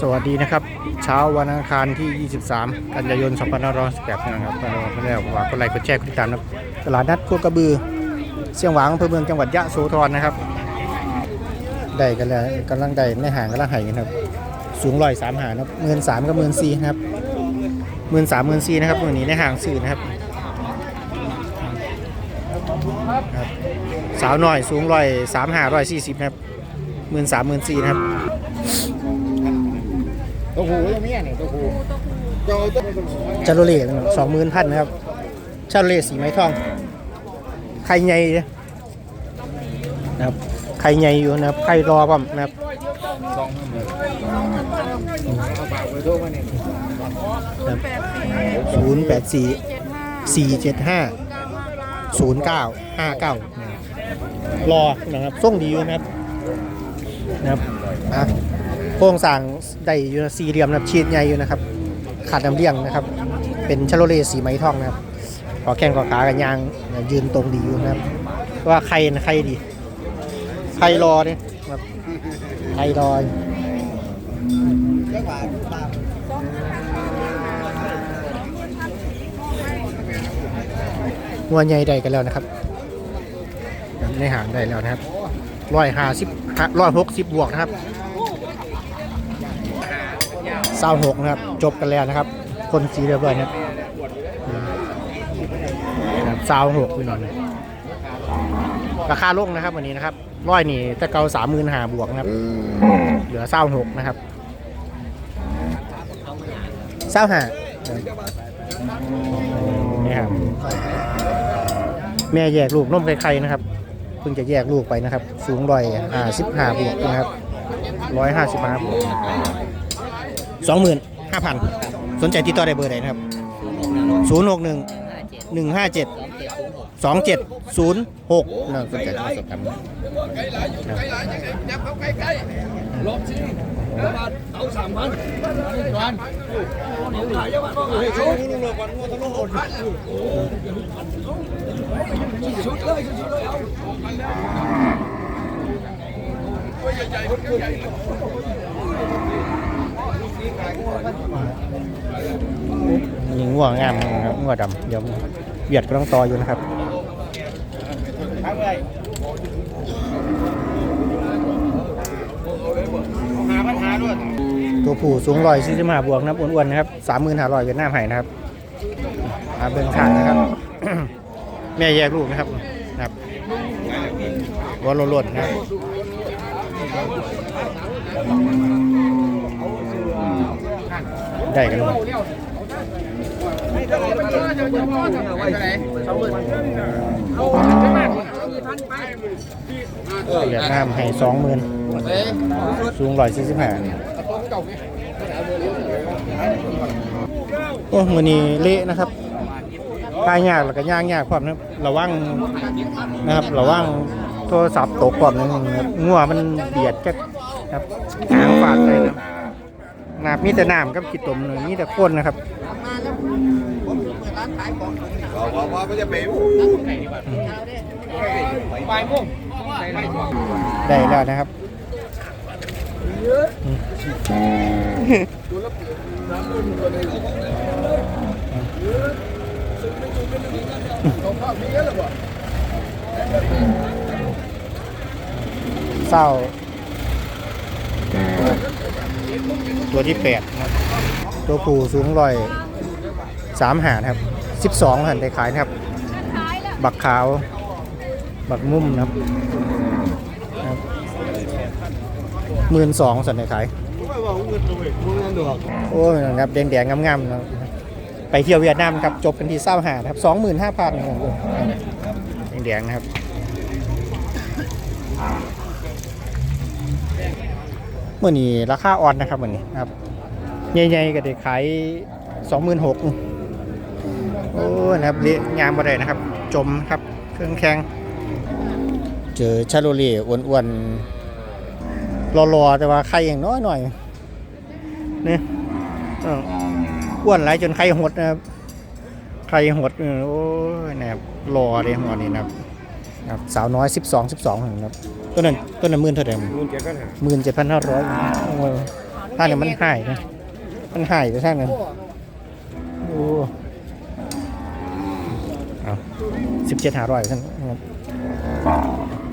สวัสดีนะครับ เช้าวันอังคารที่ 23 กันยายน2568นะครับก็เราได้ฝากกดไลค์กดแชร์กดติดตามนะครับตลาดนัดโคกระบือ เสียงหวางอำเภอเมืองจังหวัดยะโสธรนะครับ ได้กันแล้วกำลังได้ในห่างกำลังไห่กันครับ สูงร้อยสามหานะเงินสามกับเงินสี่นะครับเงินสามเงินสี่นะครับเงินนี้ในห่างสื่อนะครับสาวน้อยสูงร้อยสามหาร้อยสี่สิบนะครับหมื่นสามหมื่นสี่นะครับ ตัวหูตัวเมียเนี่ยตัวหูเจ้าตัวชาโลเล่สองหมื่นพันนะครับชาโลเล่สีไม้ทอง ไข่ใหญ่นะครับ ไข่ใหญ่อยู่นะครับ ไข่รอปั๊มนะครับศูนย์แปดสี่สี่เจ็ดห้าศูนย์เก้าห้าเก้ารอนะครับส่งดีอยู่นะครับนะครับอะ โครงสร้างได้อยู่นะสี่เหลี่ยมนะครับชีดใหญ่อยู่นะครับ ขาดน้ำเลี้ยงนะครับ เป็นชาโลเลสีไม้ทองนะครับขอแข้งขอขากันยางยืนตรงดีอยู่นะครับ ว่าใครนะใครดี ใครรอเนี่ยครับใครรองัวใหญ่ได้กันแล้วนะครับในหางได้แล้วนะครับร้อยห้าสิบร้อยหกสิบบวกนะครับ เศร้าหกนะครับ จบกันแล้วนะครับ คนสีเรียบร้อยนะครับเศร้าหกพี่น้องราคาลงนะครับวันนี้นะครับร้อยนี่แต่เกาสามหมื่นหาบวกนะครับ เหลือเศร้าหกนะครับเศร้าห้านี่ครับแม่แยกลูกนมไข่ๆนะครับ เพิ่งจะแยกลูกไปนะครับ สูงร้อยห้าสิบห้าบวกนะครับร้อยห้าสิบห้าบวก สองหมื่นห้าพันสนใจติดต่อได้เบอร์ใดนะครับศูนย์หกหนึ่งหนึ่งห้าเจ็ดสองเจ็ดศูนย์หกน่าสนใจมาสอบถามนะครับยับเข้าใกล้ๆลบสิบาทเอาสามพันจวนหายวันเฮ้ยเขานี่เลยวันว่าต้องโอนชุดเลยชุดเลยเอา ยิงงัวงามนะครับงัวดำเดี๋ยวเบียดก็ต้องต่ออยู่นะครับทำไงหาปัญหาด้วยตัวผู้สูงร้อยสี่สิบห้าบวกนะครับอ้วนๆนะครับสามหมื่นห้าร้อยเวียดนามไห่นะครับอาเบิ้งขาดนะครับ แม่แยกลูกนะครับนะครับวัวโลดๆนะครับ ได้กันหมดเวียดนามให้สองหมื่นสูงร้อยสี่สิบห้าโอ้มือนี้เละนะครับตายยากแล้วก็ย่างยากความนะระวังนะครับระวังโทรศัพท์ตกความนึงนะครับงัวมันเบียดจักครับหางฟาดเลยนะ ครับนาบมีแต่น้ำกับขี้ตมเลยมีแต่คนนะครับว่าว่าไม่จะเป็นไปมุ่งได้แล้วนะครับเศร้า ตัวที่แปดนะครับตัวผู้สูงร้อยสามหานครับสิบสองหันได้ขายนะครับ บักขาว บักมุมนะครับหมื่นสองสันได้ขาย โอ้ยนะครับแดงๆงามๆนะครับไปเที่ยวเวียดนามครับจบกันที่เศร้าหาครับสองหมื่นห้าพันแดงๆนะครับ มื่อนี้ราคาออนนะครับวันนี้ครับใหญ่ๆก็ได้ขายสองหมื่นหกโอ้ยนะครับเละงามบ่ได้นะครับ จมครับเครื่องแข็งเจอชาโลเล่อ้วนๆรอๆแต่ว่าไข่อย่างน้อยหน่อยเนี่ยอ้วนหลายจนไข่หดนะครับไข่หดโอ้ยนะครับรอเลยหัวนี้นะครับครับสาวน้อย 12 12นะครับ ตัวนั้นตัวนั้นหมื่นเท่าไหร่มุ่งเจ็ดกันหมื่นเจ็ดพันห้าร้อยท่างนั้นมันหายนะมันหายไปท่างนั้นโอ้เอาสิบเจ็ดห้าร้อยท่าน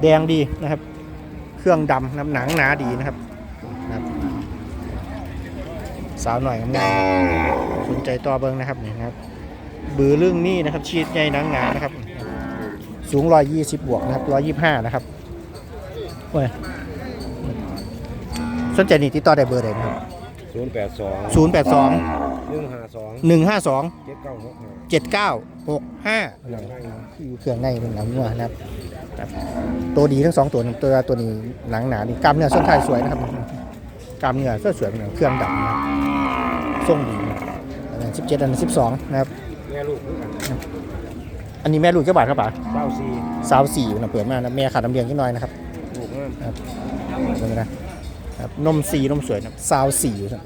แดงดีนะครับ เครื่องดำน้ำหนังหนาดีนะครับสาวหน่อยงามๆสนใจต่อเบิ้งนะครับนี่นะครับ บือเรื่องนี้นะครับชีดใหญ่หนังหนานะครับ สูงร้อยยี่สิบบวกนะครับร้อยยี่ห้านะครับ โอ้ยสนใจนี่ติดต่อได้เบอร์ใดนะครับศูนย์แปดสองศูนย์แปดสองหนึ่งห้าสองหนึ่งห้าสองเจ็ดเก้าหกห้าเจ็ดเก้าหกห้าอย่างไรนะอยู่เครื่องในเป็นหนังงัวนะครับครับตัวดีทั้งสองตัวนะตัวตัวนี้หนังหนาดีกล้ามเนื้อส้นท้ายสวยนะครับกล้ามเนื้อก็สวยเป็นหนังเครื่องดำนะครับทรงดีอันนั้นสิบเจ็ดอันนั้นสิบสองนะครับแม่ลูกด้วยกันอันนี้แม่ลูกเจ้าบาทครับป๋าเก้าสี่สาวสี่นะเปิดมานะแม่ขาดน้ำเลี้ยงนิดหน่อยนะครับ ลูกนั่นดูนะครับนมสีนมสวยนะสาวสี่ครับ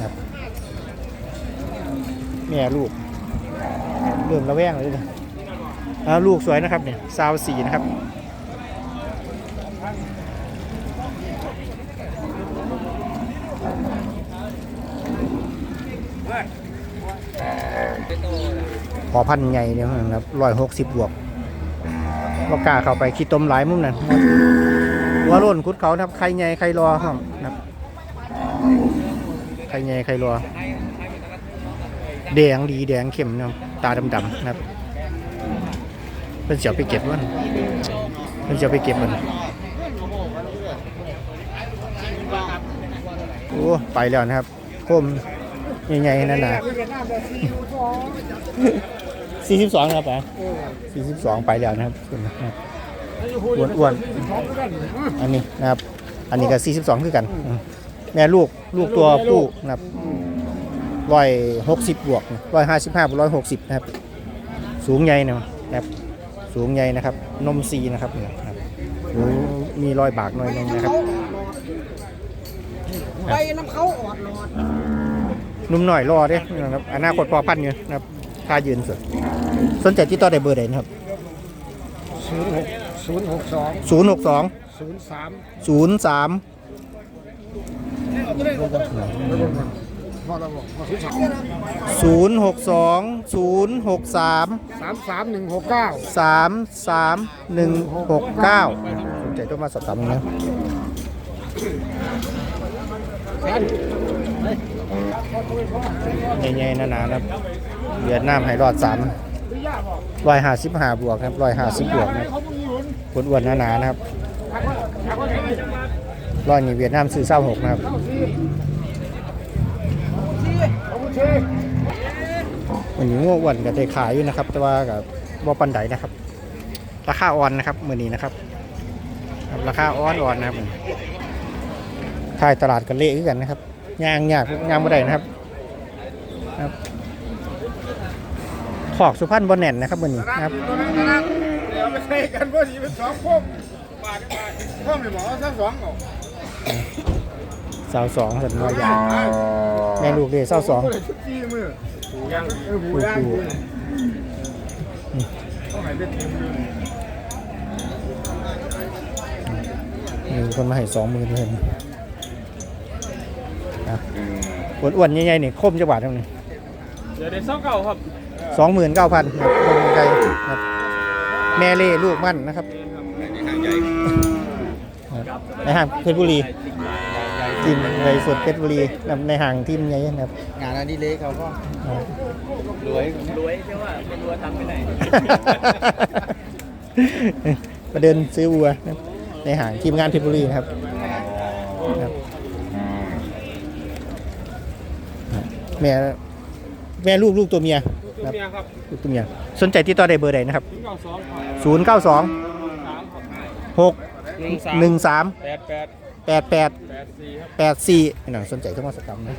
ครับแม่ลูก เริ่มระแวงเลยนะลูกสวยนะครับเนี่ยสาวสีนะครับพอพันธุ์ใหญ่เนี่ยนะครับร้อยหกสิบบวก บกล้าเข้าไปคิดต้มหลายมุมนั่นนะครับหัวโล้นคุดเขาครับใครใหญ่ใครรอครับนะใครใหญ่ใครรอแดงดีแดงเข้มนะตาดำๆนะครับเพิ่นเสียวไปเก็บมันเพิ่นเสียวไปเก็บมันโอ้ไปแล้วนะครับคมใหญ่ๆนั่นนะ สี่สิบสองครับป๋าสี่สิบสองไปแล้วนะครับนะครับอ้วนอ้วนๆอันนี้นะครับ อันนี้ก็สี่สิบสองคือกันอืมแม่ลูกลูกตัวผู้นะครับร้อยหกสิบบวกร้อยห้าสิบห้าร้อยหกสิบนะครับ สูงใหญ่นะครับ สูงใหญ่นะครับ นมซีนะครับเนี่ยนะครับหูมีรอยบากหน่อยนึงนะครับไปน้ำเขาออดหลอดนุ่มหน่อยรอเด้นะครับอนาคตพอพันธุ์อยู่นะครับค่ายืนสุด สนใจที่ต่อได้เบอร์ใดนะครับ ศูนย์หกศูนย์หกสองศูนย์หกสองศูนย์สามศูนย์สามพอเราบอกพอศูนย์สามศูนย์หกสองศูนย์หกสามสามสามหนึ่งหกเก้าสามสามหนึ่งหกเก้าสนใจต้องมาสอบถามนะใหญ่ๆหนาๆนะครับ เวียดนามให้รอดสามร้อยห้าสิบห้าบวกครับร้อยห้าสิบบวกนะครับอ้วนหนาๆนะครับร้อยนี่เวียดนามซื้อเศร้าหกนะครับวันนี้ง่วอ้วนกับได้ขายอยู่นะครับ แต่ว่ากับบ่ปันไดนะครับ ราคาอ่อนนะครับมือนี้นะครับ ราคาอ่อนอ่อนนะครับขายตลาดกันเละกันนะครับย่างยากย่างบ่ได้นะครับครับ ขอกสุพรรณบนแน่นนะครับมือนี้นะครับตัวนั้นนะเดี๋ยวไปใช้กันพอดีเป็นสองพวกบาทบาทพวกนี่บอกว่าสักสองเอาสาวสองสันวายางแม่ลูกเดสาวสองก็เลยชุดจี้มือหูย่างเออหูย่างต้องให้เป็นทีมดูมีคนมาให้สองมือด้วยครับอ้วนๆใหญ่ๆนี่คมจะบาทเท่านี้เดี๋ยวได้เศร้าเก่าครับ สองหมื่นเก้าพันครับคมไกลครับ แม่เล่ลูกมั่นนะครับครับในห้างเพชรบุรีทีมในสุดเพชรบุรีนะครับในห่างทีมใหญ่นะครับงานอันนี้เล็กเขาก็รวยรวยใช่ว่าไม่รู้ว่าทำไปไหนประเด็นซื้อวัวนะครับในห่างทีมงานเพชรบุรีนะครับครับแม่แม่ลูกลูกตัวเมีย ตัวเมียครับลูกตัวเมียสนใจที่ต่อได้เบอร์ใดนะครับเก้าสองครับศูนย์เก้าสองสามครับหกหนึ่งสามหนึ่งสามแปดแปดแปดแปดแปดสี่ครับแปดสี่หนังสนใจต้องมาสกรรมนะ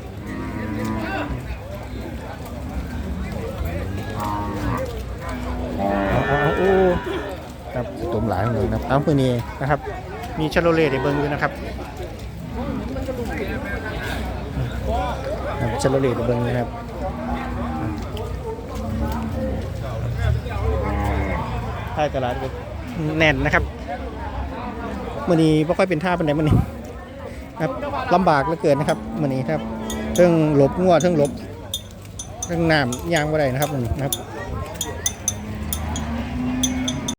เอาเอาเอาโอ้ครับตุ่มหลายของเลยนะครับเอาเพื่อนี้นะครับ มีชาโลเล่ในเบิ้งอยู่นะครับครับชาโลเล่ในเบิ้งอยู่นะครับ ท้ายตลาดก็แน่นนะครับมื่อนี้ไม่ค่อยเป็นท่าเป็นไหนมื่อนี้ครับลำบากเหลือเกินนะครับมื้อนี้ครับเทั้งหลบงัวเรื่องหลบเรื่องน้ำยางอะไรนะครับมื้อนี้นะครับ